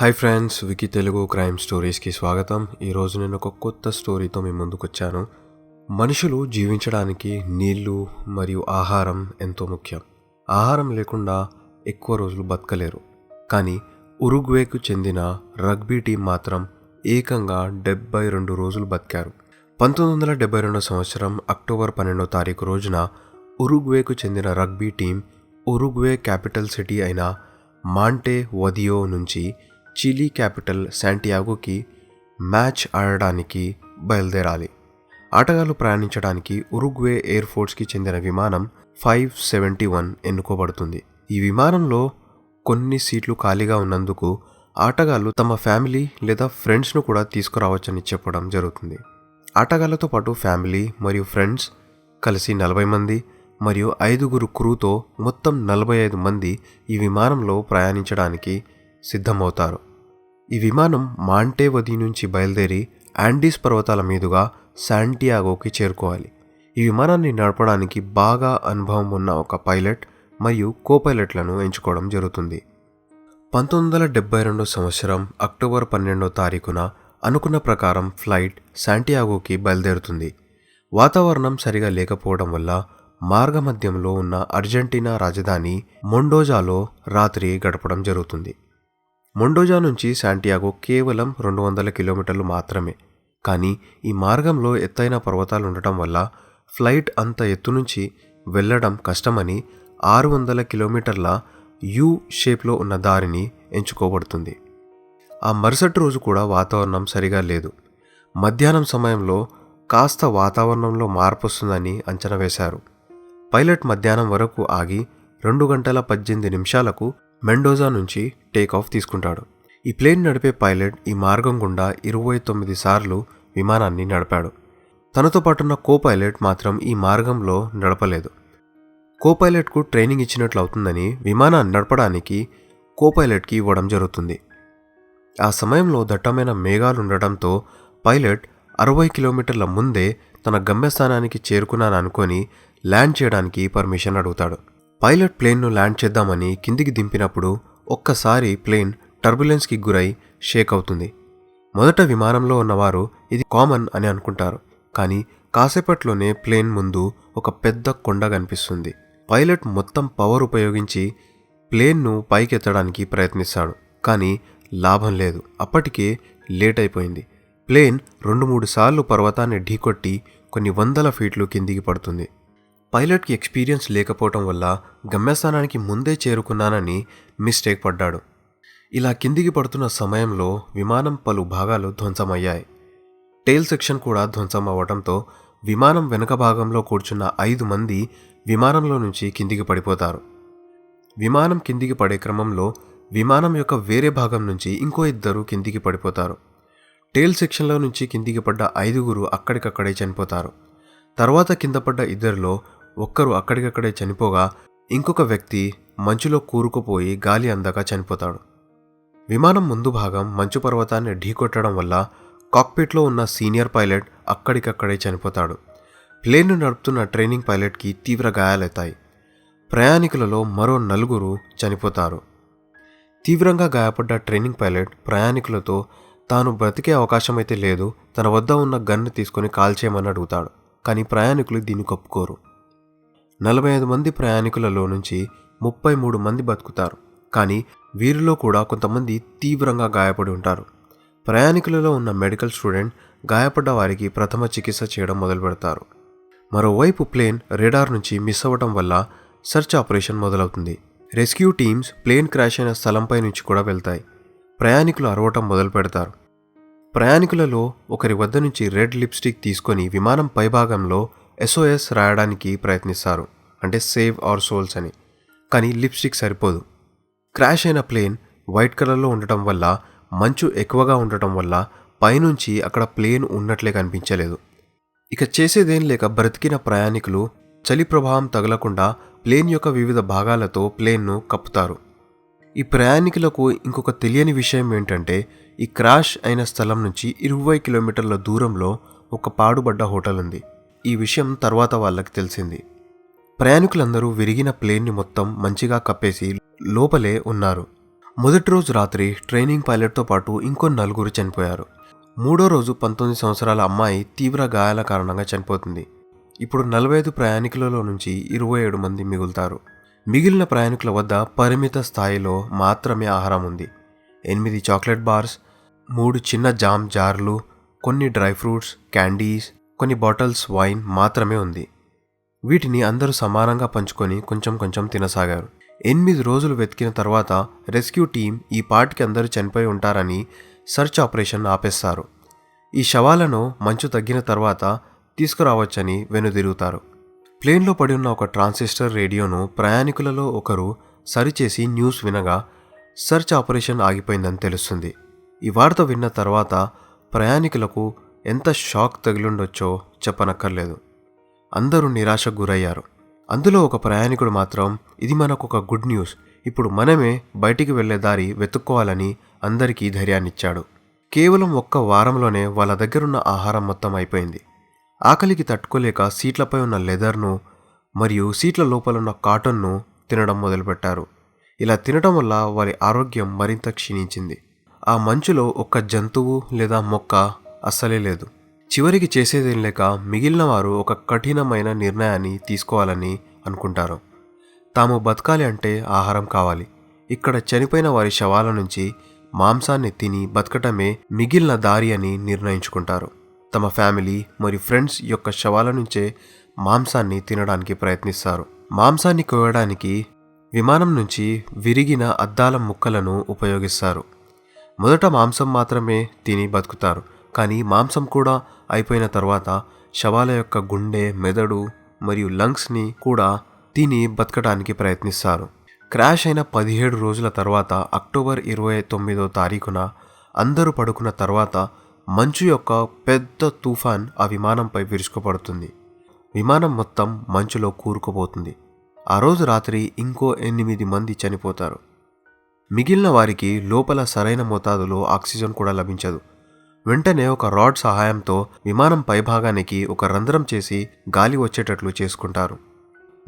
Hi friends Wiki Telugu crime స్టోరీస్కి స్వాగతం. ఈరోజు నేను ఒక కొత్త స్టోరీతో మీ ముందుకు వచ్చాను మనుషులు జీవించడానికి నీళ్ళు మరియు ఆహారం ఎంతో ముఖ్యం. ఆహారం లేకుండా ఎక్కువ రోజులు బతకలేరు. కానీ ఉరుగ్వేకు చెందిన రగ్బీ టీం మాత్రం ఏకంగా డెబ్బై రెండు రోజులు బతికారు. పంతొమ్మిది వందల డెబ్బై రెండో సంవత్సరం అక్టోబర్ పన్నెండో తారీఖు రోజున ఉరుగ్వేకు చెందిన rugby team Uruguay capital city అయిన మాంటే వదియో నుంచి చిలీ క్యాపిటల్ శాంటియాగోకి మ్యాచ్ ఆడడానికి బయలుదేరాలి. ఆటగాళ్ళు ప్రయాణించడానికి ఉరుగ్వే ఎయిర్ ఫోర్స్కి చెందిన విమానం ఫైవ్ సెవెంటీ వన్ ఎన్నుకోబడుతుంది. ఈ విమానంలో కొన్ని సీట్లు ఖాళీగా ఉన్నందుకు ఆటగాళ్ళు తమ ఫ్యామిలీ లేదా ఫ్రెండ్స్ను కూడా తీసుకురావచ్చని చెప్పడం జరుగుతుంది. ఆటగాళ్ళతో పాటు ఫ్యామిలీ మరియు ఫ్రెండ్స్ కలిసి నలభై మంది మరియు ఐదుగురు క్రూతో మొత్తం నలభై ఐదు మంది ఈ విమానంలో ప్రయాణించడానికి సిద్ధమవుతారు. ఈ విమానం మాంటేవది నుంచి బయలుదేరి యాండీస్ పర్వతాల మీదుగా శాంటియాగోకి చేరుకోవాలి. ఈ విమానాన్ని నడపడానికి బాగా అనుభవం ఉన్న ఒక పైలట్ మరియు కో పైలట్లను ఎంచుకోవడం జరుగుతుంది. పంతొమ్మిది వందల డెబ్బై రెండో సంవత్సరం అక్టోబర్ పన్నెండో తారీఖున అనుకున్న ప్రకారం ఫ్లైట్ శాంటియాగోకి బయలుదేరుతుంది. వాతావరణం సరిగా లేకపోవడం వల్ల మార్గమధ్యంలో ఉన్న అర్జెంటీనా రాజధాని మొండోజాలో రాత్రి గడపడం జరుగుతుంది. మొండోజా నుంచి శాంటియాగో కేవలం రెండు వందల కిలోమీటర్లు మాత్రమే. కానీ ఈ మార్గంలో ఎత్తైన పర్వతాలు ఉండటం వల్ల ఫ్లైట్ అంత ఎత్తు నుంచి వెళ్ళడం కష్టమని ఆరు వందల కిలోమీటర్ల యూ షేప్లో ఉన్న దారిని ఎంచుకోబడుతుంది. ఆ మరుసటి రోజు కూడా వాతావరణం సరిగా లేదు. మధ్యాహ్నం సమయంలో కాస్త వాతావరణంలో మార్పు వస్తుందని అంచనా వేశారు. పైలట్ మధ్యాహ్నం వరకు ఆగి రెండు గంటల పద్దెనిమిది నిమిషాలకు మెండోజా నుంచి టేక్ ఆఫ్ తీసుకుంటాడు. ఈ ప్లేన్ నడిపే పైలట్ ఈ మార్గం గుండా ఇరవై తొమ్మిది సార్లు విమానాన్ని నడిపాడు. తనతో పాటున్న కో పైలట్ మాత్రం ఈ మార్గంలో నడపలేదు. కో పైలట్కు ట్రైనింగ్ ఇచ్చినట్లు అవుతుందని విమానాన్ని నడపడానికి కో పైలట్కి ఇవ్వడం జరుగుతుంది. ఆ సమయంలో దట్టమైన మేఘాలు ఉండటంతో పైలట్ అరవై కిలోమీటర్ల ముందే తన గమ్యస్థానానికి చేరుకున్నాను అనుకొని ల్యాండ్ చేయడానికి పర్మిషన్ అడుగుతాడు. పైలట్ ప్లేన్ను ల్యాండ్ చేద్దామని కిందికి దింపినప్పుడు ఒక్కసారి ప్లేన్ టర్బులెన్స్కి గురై షేక్ అవుతుంది. మొదట విమానంలో ఉన్నవారు ఇది కామన్ అని అనుకుంటారు. కానీ కాసేపట్లోనే ప్లేన్ ముందు ఒక పెద్ద కొండ కనిపిస్తుంది. పైలట్ మొత్తం పవర్ ఉపయోగించి ప్లేన్ను పైకెత్తడానికి ప్రయత్నిస్తాడు. కానీ లాభం లేదు. అప్పటికే లేట్ అయిపోయింది. ప్లేన్ రెండు మూడు సార్లు పర్వతాన్ని ఢీకొట్టి కొన్ని వందల ఫీట్లు కిందికి పడుతుంది. పైలట్కి ఎక్స్పీరియన్స్ లేకపోవటం వల్ల గమ్యస్థానానికి ముందే చేరుకున్నానని మిస్టేక్ పడ్డాడు. ఇలా కిందికి పడుతున్న సమయంలో విమానం పలు భాగాలు ధ్వంసమయ్యాయి. టెయిల్ సెక్షన్ కూడా ధ్వంసం అవ్వడంతో విమానం వెనుక భాగంలో కూర్చున్న ఐదు మంది విమానంలో నుంచి కిందికి పడిపోతారు. విమానం కిందికి పడే క్రమంలో విమానం యొక్క వేరే భాగం నుంచి ఇంకో ఇద్దరు కిందికి పడిపోతారు. టేల్ సెక్షన్లో నుంచి కిందికి పడ్డ ఐదుగురు అక్కడికక్కడే చనిపోతారు. తర్వాత కింద పడ్డ ఇద్దరిలో ఒక్కరు అక్కడికక్కడే చనిపోగా ఇంకొక వ్యక్తి మంచులో కూరుకుపోయి గాలి అందక చనిపోతాడు. విమానం ముందు భాగం మంచు పర్వతాన్ని ఢీకొట్టడం వల్ల కాక్పిట్లో ఉన్న సీనియర్ పైలట్ అక్కడికక్కడే చనిపోతాడు. ప్లేన్ను నడుపుతున్న ట్రైనింగ్ పైలట్కి తీవ్ర గాయాలవుతాయి ప్రయాణికులలో మరో నలుగురు చనిపోతారు. తీవ్రంగా గాయపడ్డ ట్రైనింగ్ పైలట్ ప్రయాణికులతో తాను బ్రతికే అవకాశం అయితే లేదు తన వద్ద ఉన్న గన్ను తీసుకొని కాల్చేయమని అడుగుతాడు. కానీ ప్రయాణికులు దీన్ని కప్పుకోరు నలభై ఐదు మంది ప్రయాణికులలో నుంచి ముప్పై మూడు మంది బతుకుతారు. కానీ వీరిలో కూడా కొంతమంది తీవ్రంగా గాయపడి ఉంటారు. ప్రయాణికులలో ఉన్న మెడికల్ స్టూడెంట్ గాయపడ్డ వారికి ప్రథమ చికిత్స చేయడం మొదలు పెడతారు మరోవైపు ప్లేన్ రేడార్ నుంచి మిస్ అవ్వడం వల్ల సెర్చ్ ఆపరేషన్ మొదలవుతుంది. రెస్క్యూ టీమ్స్ ప్లేన్ క్రాష్ అయిన స్థలంపై నుంచి కూడా వెళ్తాయి. ప్రయాణికులు అరవటం మొదలు పెడతారు ప్రయాణికులలో ఒకరి వద్ద నుంచి రెడ్ లిప్స్టిక్ తీసుకొని విమానం పైభాగంలో ఎస్ఓఎస్ రాయడానికి ప్రయత్నిస్తారు. అంటే సేవ్ అవర్ సోల్స్ అని. కానీ లిప్స్టిక్ సరిపోదు. క్రాష్ అయిన ప్లేన్ వైట్ కలర్లో ఉండటం వల్ల మంచు ఎక్కువగా ఉండటం వల్ల పైనుంచి అక్కడ ప్లేన్ ఉన్నట్లే కనిపించలేదు. ఇక చేసేదేం లేక బ్రతికిన ప్రయాణికులు చలి ప్రభావం తగలకుండా ప్లేన్ యొక్క వివిధ భాగాలతో ప్లేన్ను కప్పుతారు. ఈ ప్రయాణికులకు ఇంకొక తెలియని విషయం ఏంటంటే ఈ క్రాష్ అయిన స్థలం నుంచి ఇరవై కిలోమీటర్ల దూరంలో ఒక పాడుబడ్డ హోటల్ ఉంది. ఈ విషయం తర్వాత వాళ్ళకి తెలిసింది. ప్రయాణికులందరూ విరిగిన ప్లేన్ని మొత్తం మంచిగా కప్పేసి లోపలే ఉన్నారు. మొదటి రోజు రాత్రి ట్రైనింగ్ పైలట్తో పాటు ఇంకో నలుగురు చనిపోయారు. మూడో రోజు పంతొమ్మిది సంవత్సరాల అమ్మాయి తీవ్ర గాయాల కారణంగా చనిపోతుంది. ఇప్పుడు నలభై ఐదు ప్రయాణికులలో నుంచి ఇరవై ఏడు మంది మిగులుతారు. మిగిలిన ప్రయాణికుల వద్ద పరిమిత స్థాయిలో మాత్రమే ఆహారం ఉంది. ఎనిమిది చాక్లెట్ బార్స్ మూడు చిన్న జామ్ జార్లు కొన్ని డ్రై ఫ్రూట్స్ క్యాండీస్ కొన్ని బాటిల్స్ వైన్ మాత్రమే ఉంది. వీటిని అందరూ సమానంగా పంచుకొని కొంచెం కొంచెం తినసాగారు. ఎనిమిది రోజులు వెతికిన తర్వాత రెస్క్యూ టీం ఈ పాటికి అందరూ చనిపోయి ఉంటారని సర్చ్ ఆపరేషన్ ఆపేస్తారు. ఈ శవాలను మంచు తగ్గిన తర్వాత తీసుకురావచ్చని వెనుదిరుగుతారు. ప్లేన్లో పడి ఉన్న ఒక ట్రాన్సిస్టర్ రేడియోను ప్రయాణికులలో ఒకరు సరిచేసి న్యూస్ వినగా సర్చ్ ఆపరేషన్ ఆగిపోయిందని తెలుస్తుంది. ఈ వార్త విన్న తర్వాత ప్రయాణికులకు ఎంత షాక్ తగిలుండొచ్చో చెప్పనక్కర్లేదు. అందరూ నిరాశకు గురయ్యారు. అందులో ఒక ప్రయాణికుడు మాత్రం ఇది మనకు ఒక గుడ్ న్యూస్. ఇప్పుడు మనమే బయటికి వెళ్ళే దారి వెతుక్కోవాలని అందరికీ ధైర్యాన్నిచ్చాడు. కేవలం ఒక్క వారంలోనే వాళ్ళ దగ్గరున్న ఆహారం మొత్తం అయిపోయింది. ఆకలికి తట్టుకోలేక సీట్లపై ఉన్న లెదర్ను మరియు సీట్ల లోపల ఉన్న కాటన్ను తినడం మొదలుపెట్టారు. ఇలా తినడం వల్ల వారి ఆరోగ్యం మరింత క్షీణించింది. ఆ మంచులో ఒక్క జంతువు లేదా మొక్క అస్సలే లేదు. చివరికి చేసేదేం లేక మిగిలిన వారు ఒక కఠినమైన నిర్ణయాన్ని తీసుకోవాలని అనుకుంటారు. తాము బతకాలి అంటే ఆహారం కావాలి. ఇక్కడ చనిపోయిన వారి శవాల నుంచి మాంసాన్ని తిని బతకటమే మిగిలిన దారి అని నిర్ణయించుకుంటారు. తమ ఫ్యామిలీ మరియు ఫ్రెండ్స్ యొక్క శవాల నుంచే మాంసాన్ని తినడానికి ప్రయత్నిస్తారు. మాంసాన్ని కోయడానికి విమానం నుంచి విరిగిన అద్దాల ముక్కలను ఉపయోగిస్తారు. మొదట మాంసం మాత్రమే తిని బతుకుతారు. కానీ మాంసం కూడా అయిపోయిన తర్వాత శవాల యొక్క గుండె మెదడు మరియు లంగ్స్ని కూడా తిని బతకడానికి ప్రయత్నిస్తారు. క్రాష్ అయిన పదిహేడు రోజుల తర్వాత అక్టోబర్ ఇరవై తొమ్మిదో తారీఖున అందరూ పడుకున్న తర్వాత మంచు యొక్క పెద్ద తుఫాన్ ఆ విమానంపై విరుచుకుపడుతుంది. విమానం మొత్తం మంచులో కూరుకుపోతుంది. ఆ రోజు రాత్రి ఇంకో ఎనిమిది మంది చనిపోతారు. మిగిలిన వారికి లోపల సరైన మోతాదులో ఆక్సిజన్ కూడా లభించదు. వెంటనే ఒక రాడ్ సహాయంతో విమానం పైభాగానికి ఒక రంధ్రం చేసి గాలి వచ్చేటట్లు చేసుకుంటారు.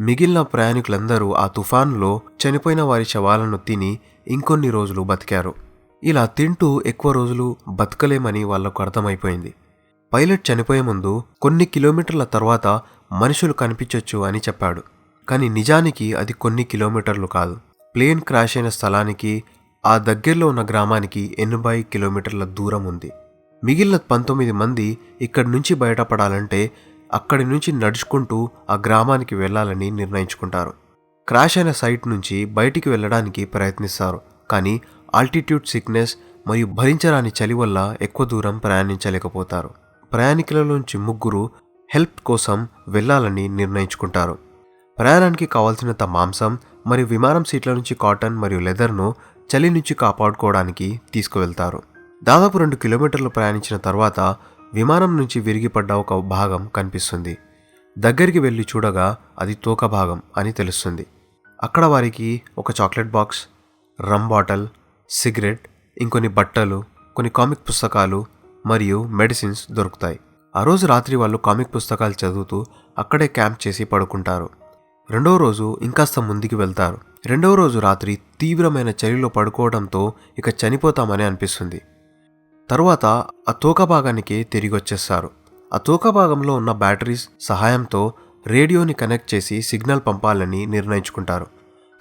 మిగిలిన ప్రయాణికులందరూ ఆ తుఫాన్లో చనిపోయిన వారి శవాలను తిని ఇంకొన్ని రోజులు బతికారు. ఇలా తింటూ ఎక్కువ రోజులు బతకలేమని వాళ్ళకు అర్థమైపోయింది. పైలట్ చనిపోయే ముందు కొన్ని కిలోమీటర్ల తర్వాత మనుషులు కనిపించొచ్చు అని చెప్పాడు. కానీ నిజానికి అది కొన్ని కిలోమీటర్లు కాదు. ప్లేన్ క్రాష్ అయిన స్థలానికి ఆ దగ్గరలో ఉన్న గ్రామానికి ఎనభై కిలోమీటర్ల దూరం ఉంది. మిగిలిన పంతొమ్మిది మంది ఇక్కడి నుంచి బయటపడాలంటే అక్కడి నుంచి నడుచుకుంటూ ఆ గ్రామానికి వెళ్ళాలని నిర్ణయించుకుంటారు. క్రాష్ అయిన సైట్ నుంచి బయటికి వెళ్ళడానికి ప్రయత్నిస్తారు కానీ ఆల్టిట్యూడ్ సిక్నెస్ మరియు భరించరాని చలి వల్ల ఎక్కువ దూరం ప్రయాణించలేకపోతారు. ప్రయాణికులలోంచి ముగ్గురు హెల్ప్ కోసం వెళ్ళాలని నిర్ణయించుకుంటారు. ప్రయాణానికి కావాల్సినంత మాంసం మరియు విమానం సీట్ల నుంచి కాటన్ మరియు లెదర్ను చలి నుంచి కాపాడుకోవడానికి తీసుకువెళ్తారు. దాదాపు రెండు కిలోమీటర్లు ప్రయాణించిన తర్వాత విమానం నుంచి విరిగిపడ్డ ఒక భాగం కనిపిస్తుంది. దగ్గరికి వెళ్ళి చూడగా అది తోక భాగం అని తెలుస్తుంది. అక్కడ వారికి ఒక chocolate box rum bottle cigarette ఇంకొన్ని బట్టలు కొన్ని కామిక్ పుస్తకాలు మరియు మెడిసిన్స్ దొరుకుతాయి. ఆ రోజు రాత్రి వాళ్ళు కామిక్ పుస్తకాలు చదువుతూ అక్కడే క్యాంప్ చేసి పడుకుంటారు. రెండవ రోజు ఇంకాస్త ముందుకు వెళ్తారు. రెండవ రోజు రాత్రి తీవ్రమైన చలిలో పడుకోవడంతో ఇక చనిపోతామని అనిపిస్తుంది. తరువాత ఆ తోక భాగానికి తిరిగి వచ్చేస్తారు ఆ తోక భాగంలో ఉన్న బ్యాటరీస్ సహాయంతో రేడియోని కనెక్ట్ చేసి సిగ్నల్ పంపాలని నిర్ణయించుకుంటారు.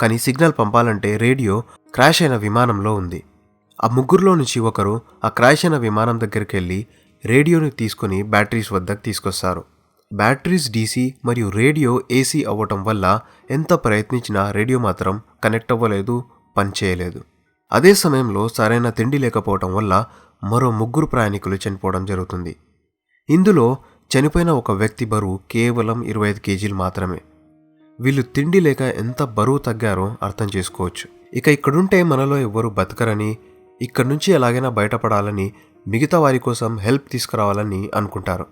కానీ సిగ్నల్ పంపాలంటే రేడియో క్రాష్ అయిన విమానంలో ఉంది. ఆ ముగ్గురులో నుంచి ఒకరు ఆ క్రాష్ అయిన విమానం దగ్గరికి వెళ్ళి రేడియోని తీసుకుని బ్యాటరీస్ వద్దకు తీసుకొస్తారు. బ్యాటరీస్ డీసీ మరియు రేడియో ఏసీ అవ్వటం వల్ల ఎంత ప్రయత్నించినా రేడియో మాత్రం కనెక్ట్ అవ్వలేదు పనిచేయలేదు. అదే సమయంలో సరైన తిండి లేకపోవటం వల్ల మరో ముగ్గురు ప్రయాణికులు చనిపోవడం జరుగుతుంది. ఇందులో చనిపోయిన ఒక వ్యక్తి బరువు కేవలం ఇరవై ఐదు కేజీలు మాత్రమే. వీళ్ళు తిండి లేక ఎంత బరువు తగ్గారో అర్థం చేసుకోవచ్చు. ఇక ఇక్కడుంటే మనలో ఎవ్వరూ బతకరని ఇక్కడి నుంచి ఎలాగైనా బయటపడాలని మిగతా వారి కోసం హెల్ప్ తీసుకురావాలని అనుకుంటారు.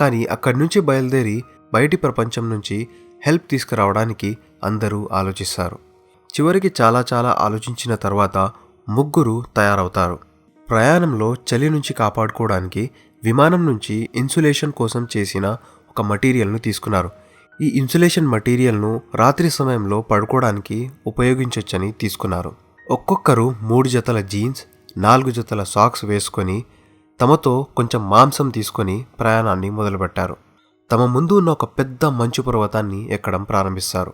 కానీ అక్కడి నుంచి బయలుదేరి బయటి ప్రపంచం నుంచి హెల్ప్ తీసుకురావడానికి అందరూ ఆలోచిస్తారు. చివరికి చాలా చాలా ఆలోచించిన తర్వాత ముగ్గురు తయారవుతారు. ప్రయాణంలో చలి నుంచి కాపాడుకోవడానికి విమానం నుంచి ఇన్సులేషన్ కోసం చేసిన ఒక మటీరియల్ను తీసుకున్నారు. ఈ ఇన్సులేషన్ మటీరియల్ను రాత్రి సమయంలో పడుకోవడానికి ఉపయోగించవచ్చని తీసుకున్నారు. ఒక్కొక్కరు మూడు జతల జీన్స్ నాలుగు జతల సాక్స్ వేసుకొని తమతో కొంచెం మాంసం తీసుకొని ప్రయాణాన్ని మొదలుపెట్టారు. తమ ముందు ఉన్న ఒక పెద్ద మంచు పర్వతాన్ని ఎక్కడం ప్రారంభిస్తారు.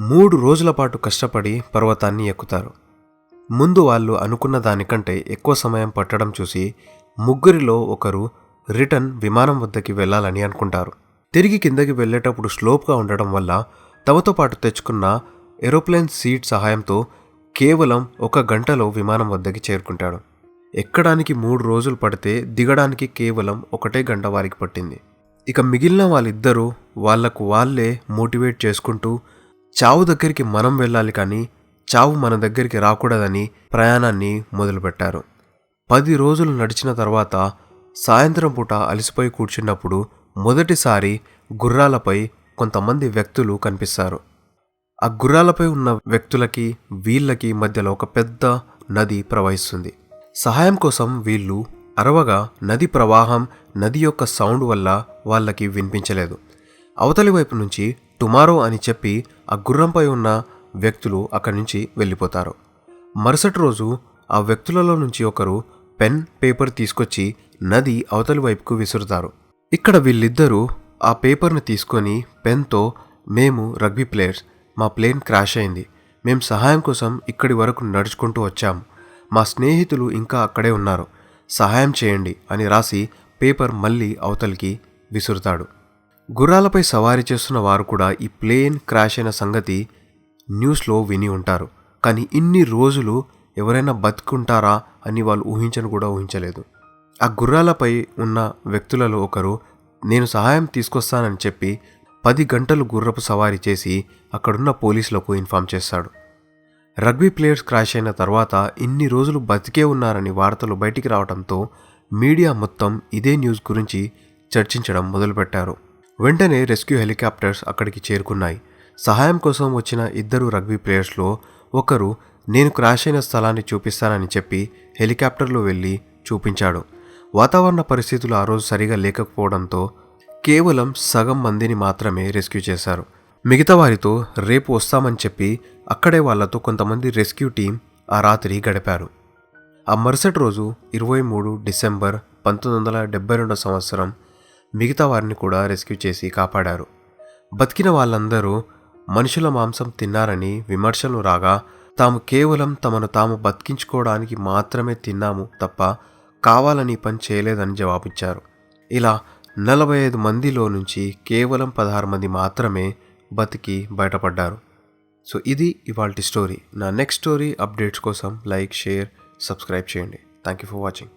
మూడు రోజుల పాటు కష్టపడి పర్వతాన్ని ఎక్కుతారు. ముందు వాళ్ళు అనుకున్న దానికంటే ఎక్కువ సమయం పట్టడం చూసి ముగ్గురిలో ఒకరు రిటర్న్ విమానం వద్దకి వెళ్ళాలని అనుకుంటారు. తిరిగి కిందకి వెళ్ళేటప్పుడు స్లోప్గా ఉండడం వల్ల తమతో పాటు తెచ్చుకున్న ఏరోప్లేన్ సీట్ సహాయంతో కేవలం ఒక గంటలో విమానం వద్దకి చేరుకుంటాడు. ఎక్కడానికి మూడు రోజులు పడితే దిగడానికి కేవలం ఒకటే గంట వారికి పట్టింది. ఇక మిగిలిన వాళ్ళిద్దరూ వాళ్ళకు వాళ్ళే మోటివేట్ చేసుకుంటూ చావు దగ్గరికి మనం వెళ్ళాలి కానీ చావు మన దగ్గరికి రాకూడదని ప్రయాణాన్ని మొదలుపెట్టారు. పది రోజులు నడిచిన తర్వాత సాయంత్రం పూట అలసిపోయి కూర్చున్నప్పుడు మొదటిసారి గుర్రాలపై కొంతమంది వ్యక్తులు కనిపిస్తారు. ఆ గుర్రాలపై ఉన్న వ్యక్తులకి వీళ్ళకి మధ్యలో ఒక పెద్ద నది ప్రవహిస్తుంది. సహాయం కోసం వీళ్ళు అరవగా నది ప్రవాహం నది యొక్క సౌండ్ వల్ల వాళ్ళకి వినిపించలేదు. అవతలి వైపు నుంచి టుమారో అని చెప్పి ఆ గుర్రంపై ఉన్న వ్యక్తులు అక్కడి నుంచి వెళ్ళిపోతారు. మరుసటి రోజు ఆ వ్యక్తులలో నుంచి ఒకరు పెన్ పేపర్ తీసుకొచ్చి నది అవతలి వైపుకు విసురుతారు. ఇక్కడ వీళ్ళిద్దరూ ఆ పేపర్ను తీసుకొని పెన్తో మేము రగ్బీ ప్లేయర్స్ మా ప్లేన్ క్రాష్ అయింది. మేము సహాయం కోసం ఇక్కడి వరకు నడుచుకుంటూ వచ్చాము మా స్నేహితులు ఇంకా అక్కడే ఉన్నారు. సహాయం చేయండి అని రాసి పేపర్ మళ్ళీ అవతలికి విసురుతాడు. గుర్రాలపై సవారీ చేస్తున్న వారు కూడా ఈ ప్లేన్ క్రాష్ అయిన సంగతి న్యూస్లో విని ఉంటారు. కానీ ఇన్ని రోజులు ఎవరైనా బతుకుంటారా అని వాళ్ళు ఊహించను కూడా ఊహించలేదు. ఆ గుర్రాలపై ఉన్న వ్యక్తులలో ఒకరు నేను సహాయం తీసుకొస్తానని చెప్పి పది గంటలు గుర్రపు సవారీ చేసి అక్కడున్న పోలీసులకు ఇన్ఫామ్ చేస్తాడు. రగ్బీ ప్లేయర్స్ క్రాష్ అయిన తర్వాత ఇన్ని రోజులు బతికే ఉన్నారని వార్తలు బయటికి రావడంతో మీడియా మొత్తం ఇదే న్యూస్ గురించి చర్చించడం మొదలుపెట్టారు. వెంటనే రెస్క్యూ హెలికాప్టర్స్ అక్కడికి చేరుకున్నాయి. సహాయం కోసం వచ్చిన ఇద్దరు రగ్బీ ప్లేయర్స్లో ఒకరు నేను క్రాష్ అయిన స్థలాన్ని చూపిస్తానని చెప్పి హెలికాప్టర్లో వెళ్ళి చూపించాడు. వాతావరణ పరిస్థితులు ఆ రోజు సరిగా లేకపోవడంతో కేవలం సగం మందిని మాత్రమే రెస్క్యూ చేశారు. మిగతా వారితో రేపు వస్తామని చెప్పి అక్కడే వాళ్ళతో కొంతమంది రెస్క్యూ టీం ఆ రాత్రి గడిపారు. ఆ మరుసటి రోజు ఇరవై మూడు డిసెంబర్ పంతొమ్మిది వందల డెబ్బై రెండో సంవత్సరం మిగతా వారిని కూడా రెస్క్యూ చేసి కాపాడారు. బతికిన వాళ్ళందరూ మనుషుల మాంసం తిన్నారని విమర్శలు రాగా తాము కేవలం తమను తాము బతికించుకోవడానికి మాత్రమే తిన్నాము తప్ప కావాలని పని చేయలేదని జవాబిచ్చారు. ఇలా నలభై ఐదు మందిలో నుంచి కేవలం పదహారు మంది మాత్రమే బతికి బయటపడ్డారు. సో ఇది ఇవాళ స్టోరీ. నా నెక్స్ట్ స్టోరీ అప్డేట్స్ కోసం లైక్ షేర్ సబ్స్క్రైబ్ చేయండి. Thank you for watching.